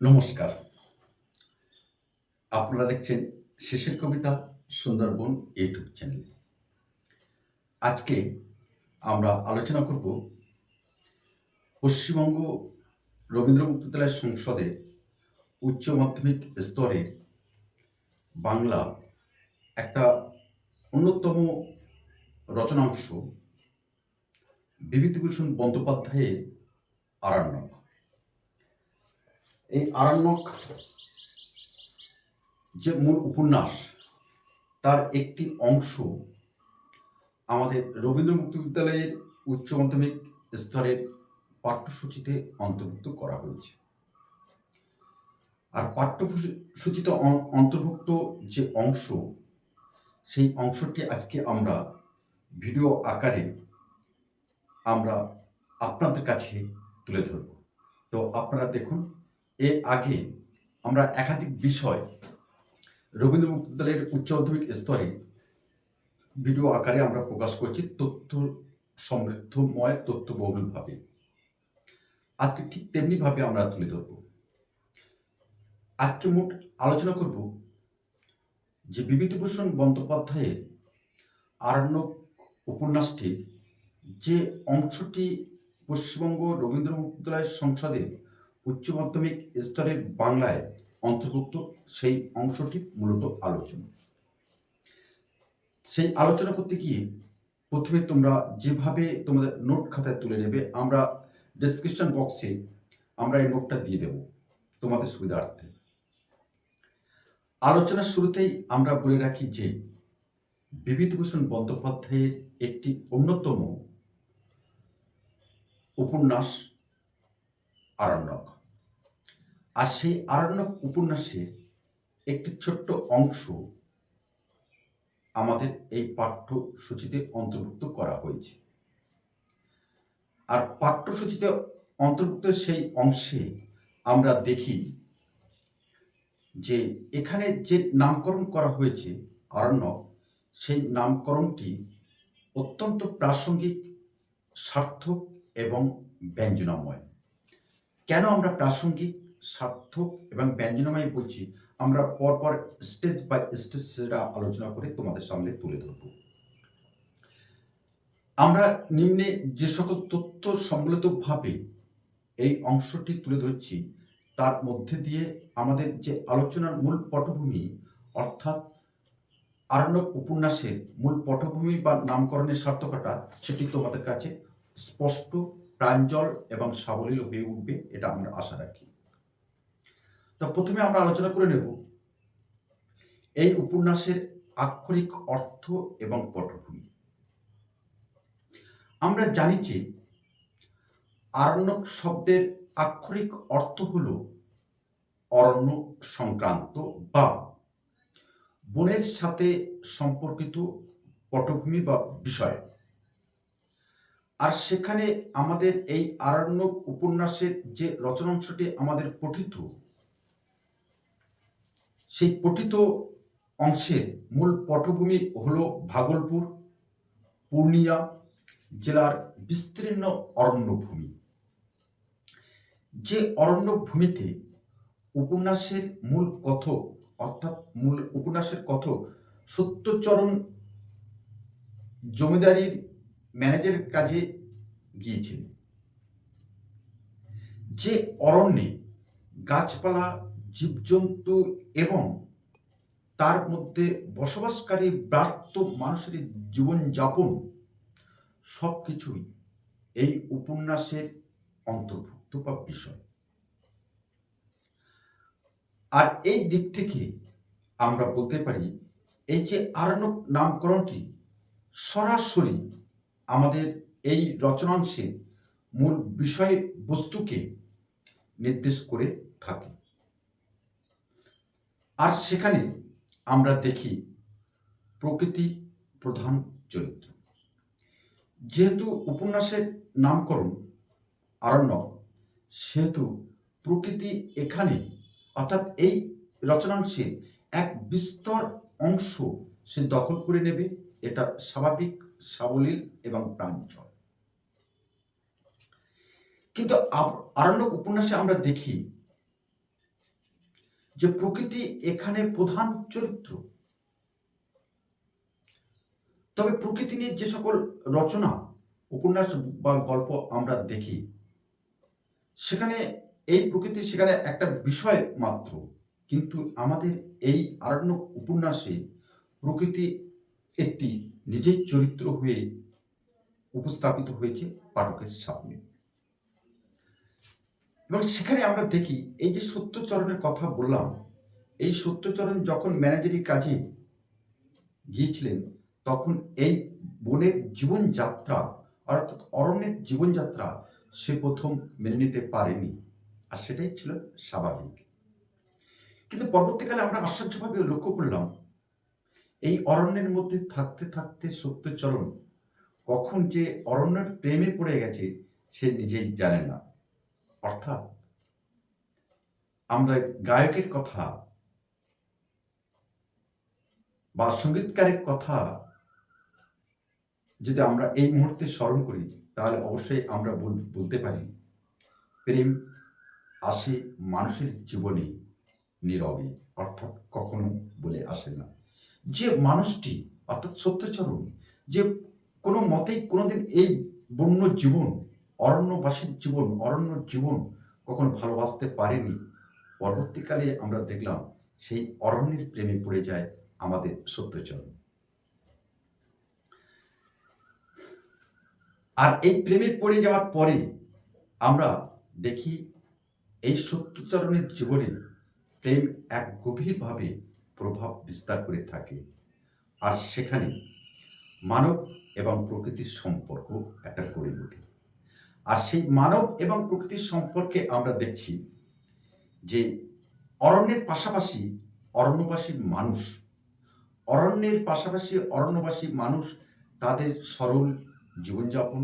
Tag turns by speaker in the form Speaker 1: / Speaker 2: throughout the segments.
Speaker 1: নমস্কার। আপনারা দেখছেন শেষের কবিতা, সুন্দরবন ইউটিউব চ্যানেল। আজকে আমরা আলোচনা করব পশ্চিমবঙ্গ রবীন্দ্র মুক্তিবিদ্যালয় সংসদে উচ্চ মাধ্যমিক স্তরের বাংলা একটা অন্যতম রচনাংশ বিভূতিভূষণ বন্দ্যোপাধ্যায়ের আরণ্যক এই আরণ্যক যে মূল উপন্যাস, তার একটি অংশ আমাদের রবীন্দ্র মুক্তি বিদ্যালয়ের উচ্চ মাধ্যমিক স্তরের পাঠ্যসূচিতে অন্তর্ভুক্ত করা হয়েছে। আর পাঠ্যসূচিতে অন্তর্ভুক্ত যে অংশ, সেই অংশটি আজকে আমরা ভিডিও আকারে আমরা আপনাদের কাছে তুলে ধরব। তো আপনারা দেখুন এর আগে আমরা একাধিক বিষয় রবীন্দ্র মুক্তিবিদ্যালয়ের উচ্চ মাধ্যমিক স্তরে ভিডিও আকারে আমরা প্রকাশ করছি তথ্য সমৃদ্ধময়, তথ্যবহুলভাবে। আজকে ঠিক তেমনিভাবে আমরা তুলে ধরব। আজকে মোট আলোচনা করব যে বিভূতিভূষণ বন্দ্যোপাধ্যায়ের আরণ্যক উপন্যাসটির যে অংশটি পশ্চিমবঙ্গ রবীন্দ্র মুক্তিবিদ্যালয় সংসদে উচ্চ মাধ্যমিক স্তরের বাংলায় অন্তর্ভুক্ত সেই অংশটি মূলত আলোচনা। সেই আলোচনা করতে গিয়ে প্রথমে তোমরা যেভাবে তোমাদের নোট খাতায় তুলে নেবে, আমরা ডেসক্রিপশন বক্সে আমরা এই নোটটা দিয়ে দেব তোমাদের সুবিধার্থে। আলোচনার শুরুতেই আমরা বলে রাখি যে বিভূতিভূষণ বন্দ্যোপাধ্যায়ের একটি অন্যতম উপন্যাস আরণ্যক আর সেই আরণ্যক উপন্যাসের একটি ছোট্ট অংশ আমাদের এই পাঠ্যসূচিতে অন্তর্ভুক্ত করা হয়েছে। আর পাঠ্যসূচিতে অন্তর্ভুক্ত সেই অংশে আমরা দেখি যে এখানে যে নামকরণ করা হয়েছে আরণ্যক, সেই নামকরণটি অত্যন্ত প্রাসঙ্গিক, সার্থক এবং ব্যঞ্জনাময়। কেন আমরা প্রাসঙ্গিক? সার্থক এবং ব্যঞ্জনময় বলছি, আমরা পরপর স্টেজ বাই স্টেজ সেটা আলোচনা করে তোমাদের সামনে তুলে ধরব। আমরা নিম্নে যে সকল তথ্য সম্বলিতভাবে এই অংশটি তুলে ধরছি, তার মধ্যে দিয়ে আমাদের যে আলোচনার মূল পটভূমি, অর্থাৎ আরণ্যক উপন্যাসের মূল পটভূমি বা নামকরণের সার্থকতা, সেটি তোমাদের কাছে স্পষ্ট, প্রাঞ্জল এবং সাবলীল হয়ে উঠবে, এটা আমরা আশা রাখি। তো প্রথমে আমরা আলোচনা করে নেব এই উপন্যাসের আক্ষরিক অর্থ এবং পটভূমি। আমরা জানি যে আরণ্যক শব্দের আক্ষরিক অর্থ হল অরণ্য সংক্রান্ত বা বনের সাথে সম্পর্কিত পটভূমি বা বিষয়। আর সেখানে আমাদের এই আরণ্যক উপন্যাসের যে রচনাংশটি আমাদের পঠিত সেই পঠিত অংশের মূল পটভূমি হল ভাগলপুর, পূর্ণিয়া জেলার বিস্তীর্ণ অরণ্যভূমি। যে অরণ্যভূমিতে উপন্যাসের মূল কথক অর্থাৎ মূল উপন্যাসের কথক সত্যচরণ জমিদারির ম্যানেজারের কাজে গিয়েছিলেন যে অরণ্যে গাছপালা, জীবজন্তু এবং তার মধ্যে বসবাসকারী ব্রাত্য মানুষের জীবনযাপন সব কিছুই এই উপন্যাসের অন্তর্ভুক্ত বা বিষয়। আর এই দিক থেকে আমরা বলতে পারি, এই যে আরণ্যক নামকরণটি সরাসরি আমাদের এই রচনাংশে মূল বিষয়বস্তুকে নির্দেশ করে থাকে। আর সেখানে আমরা দেখি প্রকৃতি প্রধান চরিত্র। যেহেতু উপন্যাসের নামকরণ আরণ্যক, সেহেতু প্রকৃতি এখানে, অর্থাৎ এই রচনাংশের এক বিস্তর অংশ সে দখল করে নেবে, এটা স্বাভাবিক, সাবলীল এবং প্রাঞ্চল কিন্তু আরণ্যক উপন্যাসে আমরা দেখি যে প্রকৃতি এখানে প্রধান চরিত্র। তবে প্রকৃতি নিয়ে যে সকল রচনা, উপন্যাস বা গল্প আমরা দেখি, সেখানে এই প্রকৃতি সেখানে একটা বিষয় মাত্র। কিন্তু আমাদের এই আরণ্য উপন্যাসে প্রকৃতি একটি নিজের চরিত্র হয়ে উপস্থাপিত হয়েছে পাঠকের সামনে। এবং সেখানে আমরা দেখি, এই যে সত্যচরণের কথা বললাম, এই সত্যচরণ যখন ম্যানেজারি কাজে গিয়েছিলেন, তখন এই বনের জীবনযাত্রা, অর্থাৎ অরণ্যের জীবনযাত্রা, সে প্রথম মেনে নিতে পারেনি। আর সেটাই ছিল স্বাভাবিক। কিন্তু পরবর্তীকালে আমরা আশ্চর্যভাবে লক্ষ্য করলাম, এই অরণ্যের মধ্যে থাকতে থাকতে সত্যচরণ কখন যে অরণ্যের প্রেমে পড়ে গেছে, সে নিজেই জানে না। অর্থাৎ আমরা গায়কের কথা বা সঙ্গীতকারের কথা যদি আমরা এই মুহূর্তে স্মরণ করি, তাহলে অবশ্যই আমরা বল- বলতে পারি, প্রেম আসে মানুষের জীবনে নীরবে, অর্থাৎ কখনো বলে আসে না। যে মানুষটি, অর্থাৎ সত্যচরণ, যে কোনো মতেই কোনোদিন এই বন্য জীবন অরণ্যবাসীর জীবন, অরণ্য জীবন কখনো ভালোবাসতে পারেনি। পরবর্তীকালে আমরা দেখলাম সেই অরণ্যের প্রেমে পড়ে যায় আমাদের সত্যচরণ আর এই প্রেমে পড়ে যাওয়ার পরে আমরা দেখি এই সত্যচরণের জীবনে প্রেম এক গভীরভাবে প্রভাব বিস্তার করে থাকে। আর সেখানে মানব এবং প্রকৃতির সম্পর্ক একটা গড়ে ওঠে। আর সেই মানব এবং প্রকৃতির সম্পর্কে আমরা দেখছি যে অরণ্যের পাশাপাশি অরণ্যবাসী মানুষ, অরণ্যের পাশাপাশি অরণ্যবাসী মানুষ তাদের সরল জীবনযাপন,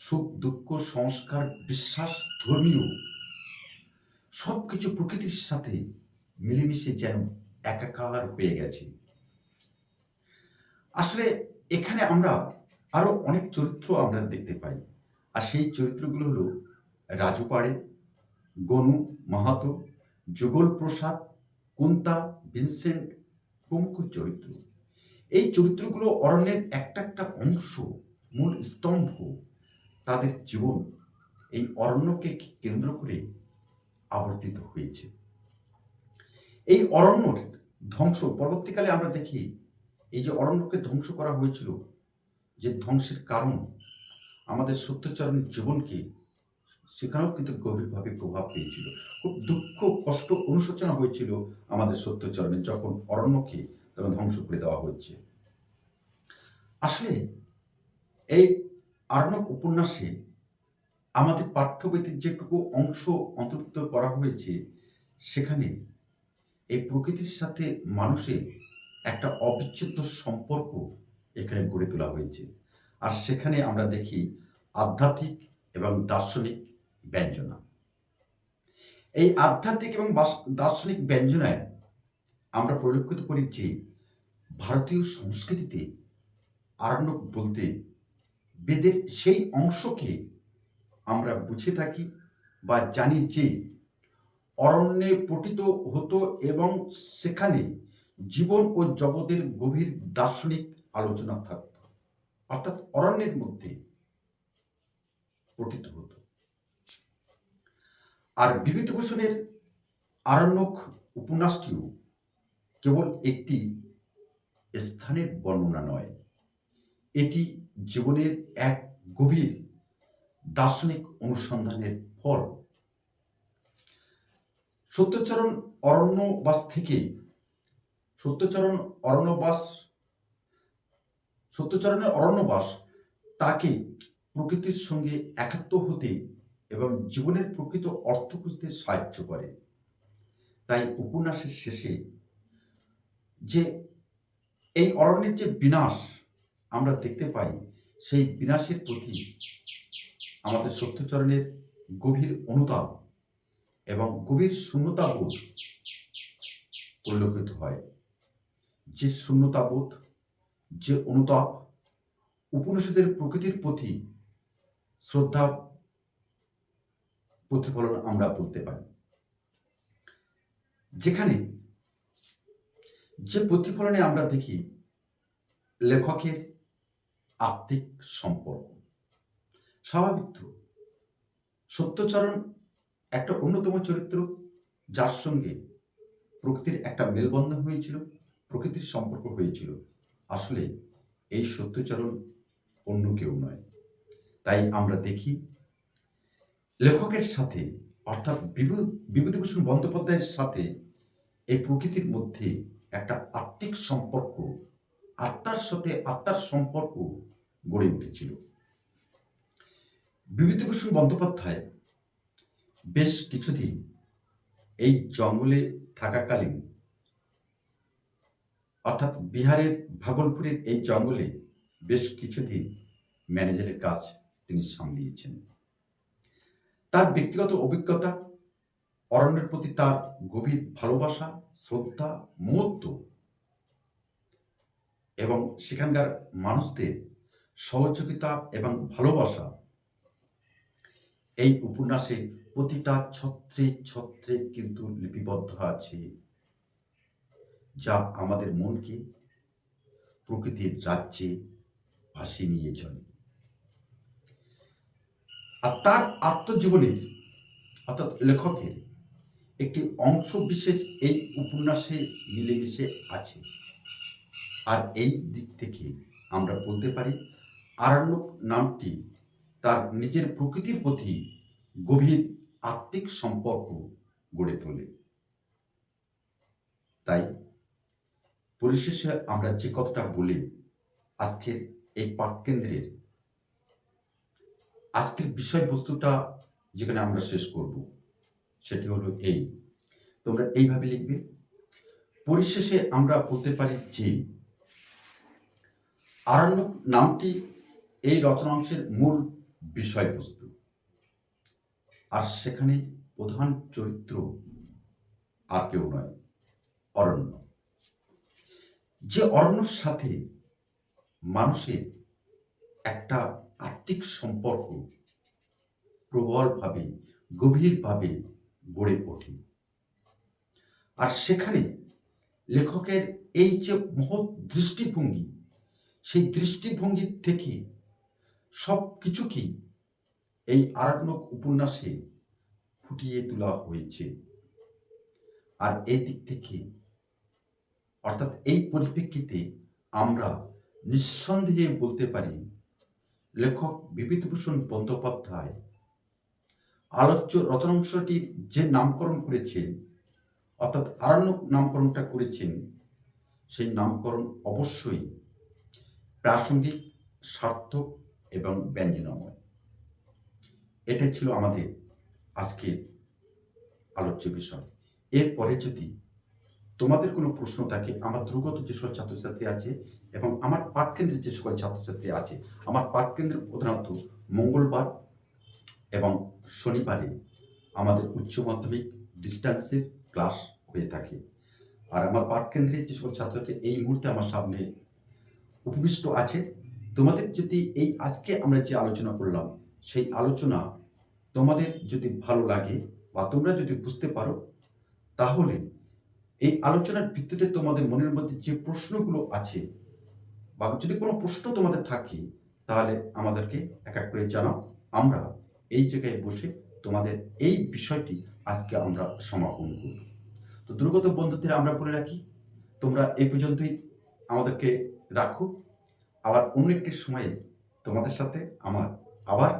Speaker 1: সুখ, দুঃখ, সংস্কার, বিশ্বাস, ধর্মীয় সব কিছু প্রকৃতির সাথে মিলেমিশে যেন একাকার হয়ে গেছে। আসলে এখানে আমরা আরও অনেক চরিত্র আমরা দেখতে পাই। আর সেই চরিত্রগুলো হলো রাজু পাড়ে, গনু মাহাতো, যুগল প্রসাদ, কুন্তা, ভিনসেন্ট প্রমুখ চরিত্র। এই চরিত্রগুলো অরণ্যের একটা একটা অংশ, মূল স্তম্ভ, তাদের জীবন এই অরণ্যকে কেন্দ্র করে আবর্তিত হয়েছে। এই অরণ্যর ধ্বংস, পরবর্তীকালে আমরা দেখি এই যে অরণ্যকে ধ্বংস করা হয়েছিল যে ধ্বংসের কারণ আমাদের সত্যচরণের জীবনকে সেখানেও কিন্তু গভীরভাবে প্রভাব পেয়েছিল। খুব দুঃখ, কষ্ট, অনুশোচনা হয়েছিল আমাদের সত্যচরণের যখন অরণ্যকে তখন ধ্বংস করে দেওয়া হচ্ছে আসলে এই আরণ্যক উপন্যাসে আমাদের পাঠ্যবইতে যেটুকু অংশ অন্তর্ভুক্ত করা হয়েছে, সেখানে এই প্রকৃতির সাথে মানুষের একটা অবিচ্ছেদ্য সম্পর্ক এখানে গড়ে তোলা হয়েছে। আর সেখানে আমরা দেখি আধ্যাত্মিক এবং দার্শনিক ব্যঞ্জনা। এই আধ্যাত্মিক এবং দার্শনিক ব্যঞ্জনায় আমরা পরিলক্ষিত করি যে ভারতীয় সংস্কৃতিতে আরণ্যক বলতে বেদের সেই অংশকে আমরা বুঝে থাকি বা জানি যে অরণ্যে পঠিত হতো এবং সেখানে জীবন ও জগতের গভীর দার্শনিক আলোচনা থাকত। অর্থাৎ অরণ্যের মধ্যে পঠিত হতো। আর বিভূতিভূষণের আরণ্যক উপন্যাসটিও কেবল একটি স্থানের বর্ণনা নয়, এটি জীবনের এক গভীর দার্শনিক অনুসন্ধানের ফল। সত্যচরণ অরণ্যবাস থেকে সত্যচরণ অরণ্যবাস সত্যচরণের অরণ্যবাস তাকে প্রকৃতির সঙ্গে একাত্ম হতে এবং জীবনের প্রকৃত অর্থ খুঁজতে সাহায্য করে। তাই উপন্যাসের শেষে যে এই অরণ্যের যে বিনাশ আমরা দেখতে পাই, সেই বিনাশের প্রতি আমাদের সত্যচরণের গভীর অনুতাপ এবং গভীর শূন্যতাবোধ পরিলক্ষিত হয়। যে শূন্যতাবোধ যে অনুতাপ উপনিষদের প্রকৃতির প্রতি শ্রদ্ধা প্রতিফলন আমরা বলতে পারি। যেখানে যে প্রতিফলনে আমরা দেখি লেখকের আত্মিক সম্পর্ক। স্বাভাবিক সত্যচরণ একটা অন্যতম চরিত্র যার সঙ্গে প্রকৃতির একটা মেলবন্ধন হয়েছিল, প্রকৃতির সম্পর্ক হয়েছিল। আসলে এই সত্যচরণ অন্য কেউ নয়। তাই আমরা দেখি, লেখকের সাথে, অর্থাৎ বিভূ- বিভূতিভূষণ বন্দ্যোপাধ্যায়ের সাথে এই প্রকৃতির মধ্যে একটা আত্মিক সম্পর্ক, আত্মার সাথে আত্মার সম্পর্ক গড়ে উঠেছিল। বিভূতিভূষণ বন্দ্যোপাধ্যায় বেশ কিছুদিন এই জঙ্গলে থাকাকালীন অর্থাৎ বিহারের ভাগলপুরের এই জঙ্গলে বেশ কিছুদিন ম্যানেজারের কাজ তিনি সামলিয়েছেন। তার ব্যক্তিগত অভিজ্ঞতা, অরণ্যের প্রতি তার গভীর ভালোবাসা, শ্রদ্ধা মমত্ব এবং সেখানকার মানুষদের সহযোগিতা এবং ভালোবাসা এই উপন্যাসে প্রতিটা ছত্রে ছত্রে কিন্তু লিপিবদ্ধ আছে। যা আমাদের মনকে প্রকৃতির রাজ্যে ভাসিয়ে নিয়ে চলে। আর তার আত্মজীবনের অর্থাৎ লেখকের একটি অংশ বিশেষ এই উপন্যাসে মিলেমিশে আছে। আর এই দিক থেকে আমরা বলতে পারি আরণ্যক নামটি তার নিজের প্রকৃতির প্রতি গভীর আত্মিক সম্পর্ক গড়ে তোলে। তাই পরিশেষে আমরা যে কথাটা বলি আজকের এই পাঠকেন্দ্রের, আজকের বিষয়বস্তুটা যেখানে আমরা শেষ করব, সেটি হলো এই। তোমরা এইভাবে লিখবে, পরিশেষে আমরা বলতে পারি যে আরণ্যক নামটি এই রচনাংশের মূল বিষয়বস্তু। আর সেখানে প্রধান চরিত্র আর কেউ নয়, অরণ্য। যে অরণ্যর সাথে মানুষের একটা আত্মিক সম্পর্ক প্রবলভাবে, গভীরভাবে গড়ে ওঠে। আর সেখানে লেখকের এই যে মহৎ দৃষ্টিভঙ্গি, সেই দৃষ্টিভঙ্গির থেকে সব কিছুকেই এই আরণ্যক উপন্যাসে ফুটিয়ে তোলা হয়েছে। আর এই দিক থেকে অর্থাৎ এই পরিপ্রেক্ষিতে আমরা নিঃসন্দেহে বলতে পারি, লেখক বিভূতিভূষণ বন্দ্যোপাধ্যায় আলোচ্য রচনাংশটির যে নামকরণ করেছেন, অর্থাৎ আরণ্যক নামকরণটা করেছেন, সেই নামকরণ অবশ্যই প্রাসঙ্গিক, সার্থক এবং ব্যঞ্জনাময়। এটা ছিল আমাদের আজকের আলোচ্য বিষয়। এরপরে যদি তোমাদের কোনো প্রশ্ন থাকে, আমার দুর্গত যে ছাত্রছাত্রী আছে এবং আমার পাঠকেন্দ্রের যে সকল ছাত্রছাত্রী আছে, আমার পাঠকেন্দ্রের প্রধানত মঙ্গলবার এবং শনিবারে আমাদের উচ্চ মাধ্যমিক ডিস্টেন্সের ক্লাস হয়ে থাকে। আর আমার পাঠকেন্দ্রের যে সকল ছাত্রছাত্রী এই মুহূর্তে আমার সামনে উপবিষ্ট আছে, তোমাদের যদি এই আজকে আমরা যে আলোচনা করলাম, সেই আলোচনা তোমাদের যদি ভালো লাগে বা তোমরা যদি বুঝতে পারো, তাহলে এই আলোচনার ভিত্তিতে তোমাদের মনের মধ্যে যে প্রশ্নগুলো আছে, বা যদি কোনো প্রশ্ন তোমাদের থাকে, তাহলে আমাদেরকে এক এক করে জানাও। আমরা এই জায়গায় বসে তোমাদের এই বিষয়টি আজকে আমরা সমাপন করব। তো দুর্গত বন্ধুদের আমরা বলে রাখি, তোমরা এই পর্যন্তই আমাদেরকে রাখো। আবার অন্য একটি সময়ে তোমাদের সাথে আমার আবার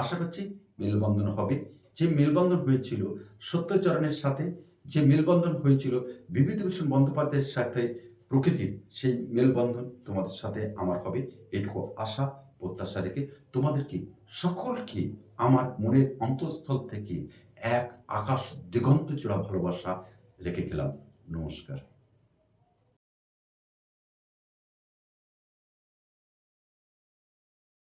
Speaker 1: আশা করছি মেলবন্ধন হবে। যে মেলবন্ধন হয়েছিল সত্যচরণের সাথে যে মেলবন্ধন হয়েছিল বিভূতিভূষণ বন্দ্যোপাধ্যায়ের সাথে প্রকৃতির সেই মেলবন্ধন তোমাদের সাথে আমার হবে। এটুকু আশা, প্রত্যাশা রেখে তোমাদেরকে সকলকে আমার মনের অন্তঃস্থল থেকে এক আকাশ দিগন্ত চূড়া ভালোবাসা রেখে গেলাম। নমস্কার।